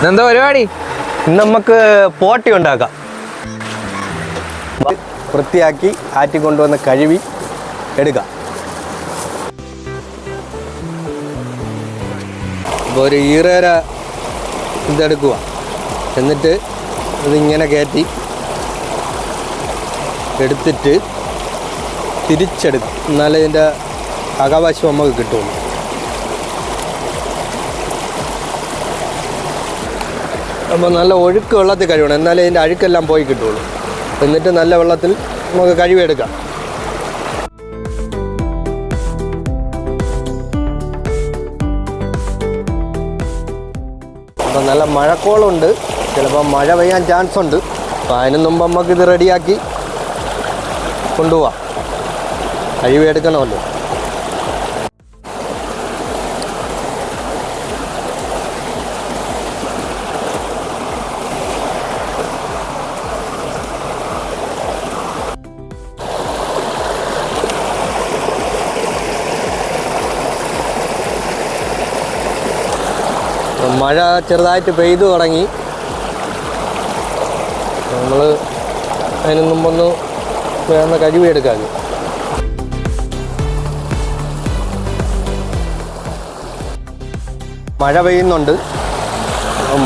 ഇതെന്താ പരിപാടി? നമുക്ക് പോട്ടി ഉണ്ടാക്കാം. വൃത്തിയാക്കി ആറ്റി കൊണ്ടുവന്ന് കഴുകി എടുക്കാം. ഇപ്പോൾ ഒരു ഈറേര ഇതെടുക്കുക എന്നിട്ട് ഇതിങ്ങനെ കയറ്റി എടുത്തിട്ട് തിരിച്ചെടുക്കും. എന്നാലേ ഇതിന്റെ അകവശം നമുക്ക് കിട്ടുള്ളൂ. അപ്പോൾ നല്ല ഒഴുക്ക് വെള്ളത്തിൽ കഴുകണം എന്നാലേ ഇതിന്റെ അഴുക്കെല്ലാം പോയി കിട്ടുള്ളൂ. എന്നിട്ട് നല്ല വെള്ളത്തിൽ നമുക്ക് കഴുകിയെടുക്കാം അപ്പം നല്ല മഴക്കോളുണ്ട്. ചിലപ്പോൾ മഴ പെയ്യാൻ ചാൻസ് ഉണ്ട്. അപ്പം അതിന് മുമ്പ് നമുക്കിത് റെഡിയാക്കി കൊണ്ടുപോവാം. കഴിവെടുക്കണമല്ലോ. മഴ ചെറുതായിട്ട് പെയ്തു തുടങ്ങി. നമ്മൾ അതിന് മുമ്പൊന്ന് വേണ്ട കഴുകി എടുക്കാം മഴ പെയ്യുന്നുണ്ട്.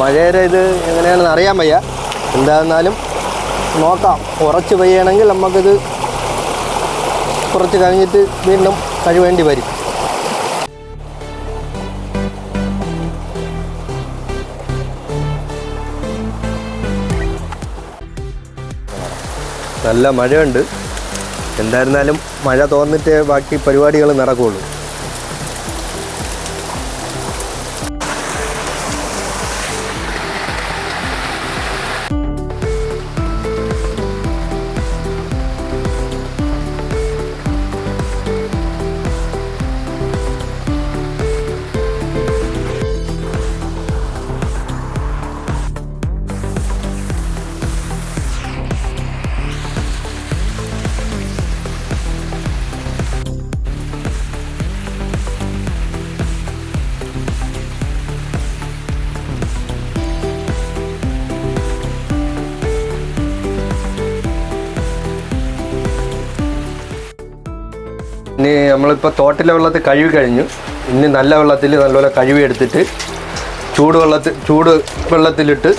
മഴയുടെ ഇത് എങ്ങനെയാണെന്ന് അറിയാൻ വയ്യ. എന്തായിരുന്നാലും നോക്കാം. ഉറച്ച് പെയ്യണമെങ്കിൽ നമുക്കിത് കുറച്ച് കഴിഞ്ഞിട്ട് വീണ്ടും കഴിവേണ്ടി വരും. നല്ല മഴയുണ്ട്. എന്തായിരുന്നാലും മഴ തോന്നിട്ടേ ബാക്കി പരിപാടികൾ നടക്കുകയുള്ളൂ ഇനി നമ്മളിപ്പോൾ തോട്ടിലെ വെള്ളത്തിൽ കഴുകി കഴിഞ്ഞു. ഇനി നല്ല വെള്ളത്തിൽ നല്ലപോലെ കഴുകി എടുത്തിട്ട് ചൂട് വെള്ളത്തിൽ ചൂട് വെള്ളത്തിലിട്ട്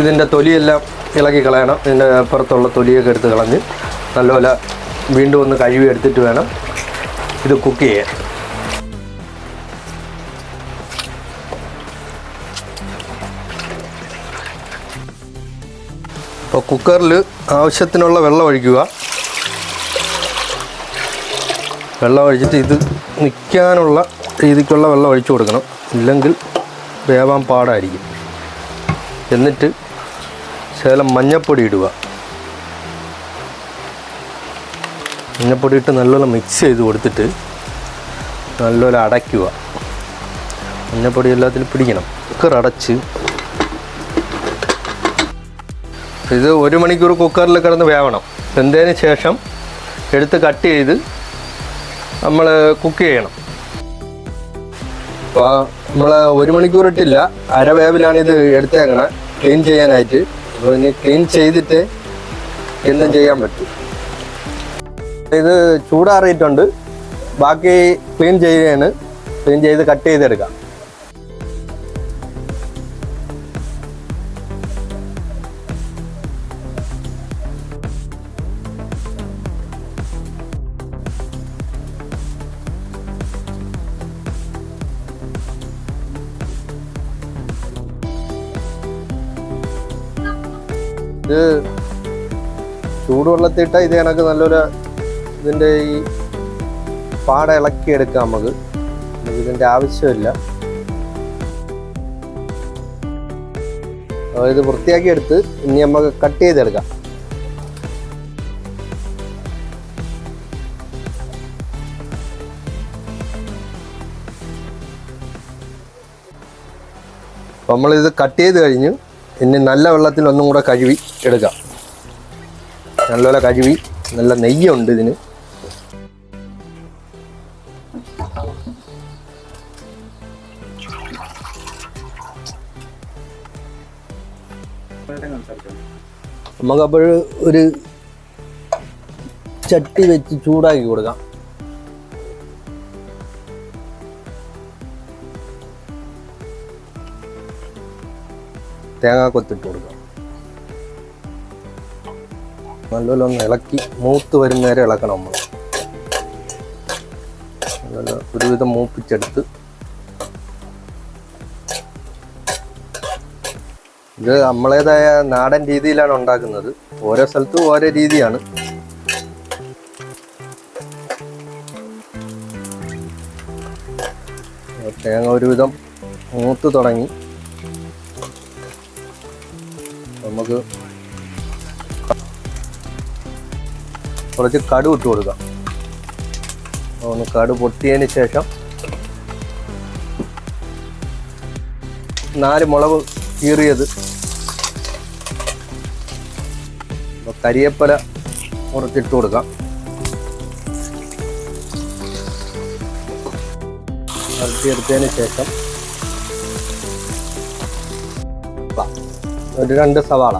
ഇതിന്റെ തൊലിയെല്ലാം ഇളകി കളയണം. ഇതിന്റെ പുറത്തുള്ള തൊലിയൊക്കെ എടുത്ത് കളഞ്ഞ് നല്ലപോലെ വീണ്ടും ഒന്ന് കഴുകി എടുത്തിട്ട് വേണം ഇത് കുക്ക് ചെയ്യാൻ. അപ്പോൾ കുക്കറിൽ ആവശ്യത്തിനുള്ള വെള്ളം ഒഴിക്കുക. വെള്ളം ഒഴിച്ചിട്ട് ഇത് നിൽക്കാനുള്ള രീതിക്കുള്ള വെള്ളം ഒഴിച്ചു കൊടുക്കണം. ഇല്ലെങ്കിൽ വേവാൻ പാടായിരിക്കും. എന്നിട്ട് ശകലം മഞ്ഞപ്പൊടി ഇടുക. മഞ്ഞപ്പൊടി ഇട്ട് നല്ലോണം മിക്സ് ചെയ്ത് കൊടുത്തിട്ട് നല്ലപോലെ അടയ്ക്കുക. മഞ്ഞപ്പൊടി എല്ലാത്തിലും പിടിക്കണം. കുക്കർ അടച്ച്. ഇത് ഒരു മണിക്കൂർ കുക്കറിൽ കിടന്ന് വേവണം. വെന്തതിന് ശേഷം എടുത്ത് കട്ട് ചെയ്ത് നമ്മൾ കുക്ക് ചെയ്യണം. അപ്പോൾ നമ്മൾ ഒരു മണിക്കൂർ ഇട്ടില്ല. അര വേവിലാണ് ഇത് എടുത്തേക്കണേ. ക്ലീൻ ചെയ്യാനായിട്ട്. അപ്പോൾ ഇനി ക്ലീൻ ചെയ്തിട്ട് എന്തും ചെയ്യാൻ പറ്റും. ഇത് ചൂടാറിയിട്ടുണ്ട്. ബാക്കി ക്ലീൻ ചെയ്യാണ് ക്ലീൻ ചെയ്ത് കട്ട് ചെയ്തെടുക്കാം. ഇത് ചൂടുവെള്ളത്തിട്ട ഇത് കണക്ക് നല്ലൊരു ഇതിന്റെ ഈ പാട ഇളക്കി എടുക്കാം നമുക്ക്. നമുക്ക് ഇതിന്റെ ആവശ്യമില്ല. ഇത് വൃത്തിയാക്കി എടുത്ത് ഇനി നമുക്ക് കട്ട് ചെയ്തെടുക്കാം. നമ്മളിത് കട്ട് ചെയ്ത് കഴിഞ്ഞു. ഇനി നല്ല വെള്ളത്തിൽ ഒന്നും കൂടെ കഴുകി എടുക്കാം. നല്ലപോലെ കഴുകി നല്ല നെയ്യുണ്ട് ഇതിന്. നമുക്കപ്പോൾ ഒരു ചട്ടി വെച്ച് ചൂടാക്കി കൊടുക്കാം. തേങ്ങ കൊത്തിട്ട് കൊടുക്കാം നല്ലപോലെ ഒന്ന് ഇളക്കി മൂത്ത് വരുന്നവരെ ഇളക്കണം നമ്മൾ. നല്ല ഒരുവിധം മൂപ്പിച്ചെടുത്ത്. ഇത് നമ്മളേതായ നാടൻ രീതിയിലാണ് ഉണ്ടാക്കുന്നത്. ഓരോ സ്ഥലത്തും ഓരോ രീതിയാണ്. തേങ്ങ ഒരുവിധം മൂത്ത് തുടങ്ങി. നമുക്ക് കുറച്ച് കടു ഇട്ട് കൊടുക്കാം. ഒന്ന് കടു പൊട്ടിയതിന് ശേഷം നാല് മുളക് കീറിയത് കരിയപ്പല കുറച്ചിട്ട് കൊടുക്കാം. വരട്ടിയെടുത്തതിന് ശേഷം ഒരു രണ്ട് സവാള.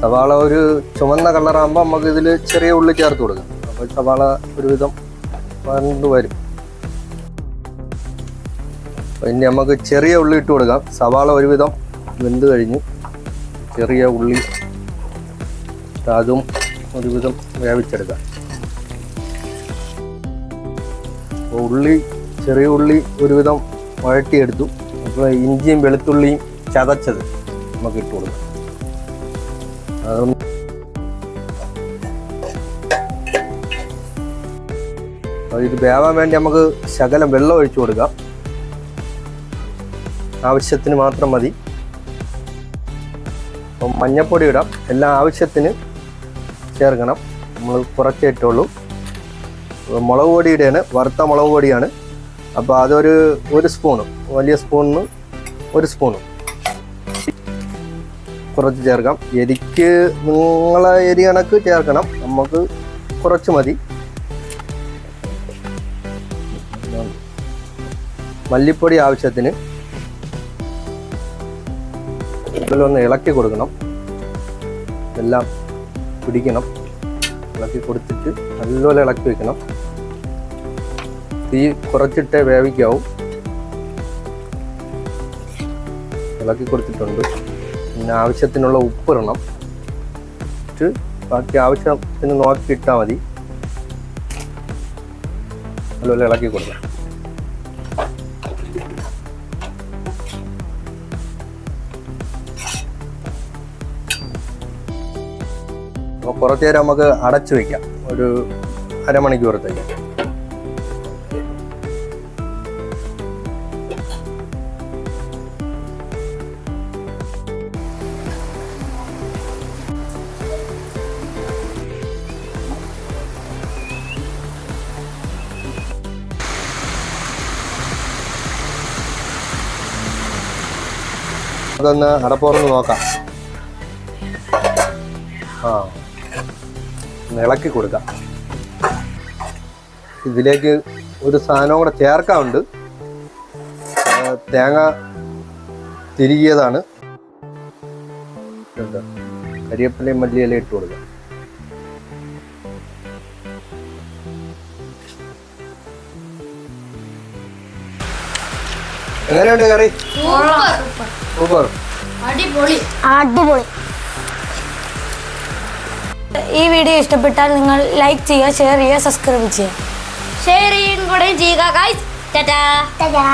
സവാള ഒരു ചുവന്ന കളറാകുമ്പോൾ നമുക്ക് ഇതിൽ ചെറിയ ഉള്ളി ചേർത്ത് കൊടുക്കാം. അപ്പോൾ സവാള ഒരുവിധം വരണ്ട് വരും. പിന്നെ നമുക്ക് ചെറിയ ഉള്ളി ഇട്ട് കൊടുക്കാം. സവാള ഒരുവിധം വെന്ത് കഴിഞ്ഞു ചെറിയ ഉള്ളി അതും ഒരുവിധം വേവിച്ചെടുക്കാം. ഉള്ളി ചെറിയ ഉള്ളി ഒരുവിധം വഴട്ടിയെടുത്തു ഇഞ്ചിയും വെളുത്തുള്ളിയും ചതച്ചത് നമുക്ക് ഇട്ട് കൊടുക്കാം. അപ്പോൾ ഇത് വേവാൻ വേണ്ടി നമുക്ക് ശകലം വെള്ളം ഒഴിച്ചു കൊടുക്കാം. ആവശ്യത്തിന് മാത്രം മതി. അപ്പം മഞ്ഞപ്പൊടി ഇടാം. എല്ലാം ആവശ്യത്തിന് ചേർക്കണം. നമ്മൾ കുറച്ചേ ഇട്ടുള്ളൂ. മുളക് പൊടിയുടെയാണ് വറുത്ത മുളക് പൊടിയാണ്. അപ്പോൾ അതൊരു ഒരു സ്പൂണ് വലിയ സ്പൂണിന് ഒരു സ്പൂണ്. കുറച്ച് ചേർക്കാം. എരിക്ക് നിങ്ങളെ എരി കണക്ക് ചേർക്കണം. നമുക്ക് കുറച്ച് മതി. മല്ലിപ്പൊടി ആവശ്യത്തിന് ഇതിലൊന്ന് ഇളക്കി കൊടുക്കണം. എല്ലാം പിടിക്കണം. ഇളക്കി കൊടുത്തിട്ട് നല്ലപോലെ ഇളക്കി വെക്കണം. തീ കുറച്ചിട്ട് വേവിക്കാവും. ഇളക്കി കൊടുത്തിട്ടുണ്ട്. പിന്നെ ആവശ്യത്തിനുള്ള ഉപ്പിടണം. ഇട്ട് ബാക്കി ആവശ്യത്തിന് നോക്കി ഇട്ടാൽ മതി. നല്ലപോലെ ഇളക്കി കൊടുക്കാം അപ്പോൾ കുറച്ച് നേരം നമുക്ക് അടച്ചു വയ്ക്കാം ഒരു അരമണിക്കൂറത്തേക്ക്. അതൊന്ന് അടപ്പുറന്ന് നോക്കാം. ആ. ഇളക്കി കൊടുക്കാം. ഇതിലേക്ക് ഒരു സാധനം കൂടെ ചേർക്കാറുണ്ട് തേങ്ങ തിരികിയതാണ്. കരിയപ്പലയും മല്ലിയില ഇട്ട് കൊടുക്കാം. എങ്ങനെയുണ്ട് കറി? സൂപ്പർ. അടിപൊളി. അടിപൊളി. ഈ വീഡിയോ ഇഷ്ടപ്പെട്ടാൽ നിങ്ങൾ ലൈക്ക് ചെയ്യുക ഷെയർ ചെയ്യുക സബ്സ്ക്രൈബ് ചെയ്യുക. ഷെയർ ചെയ്യുകയും കൂടെ ചെയ്യുക ഗൈസ് ടാറ്റാ. ടാറ്റാ.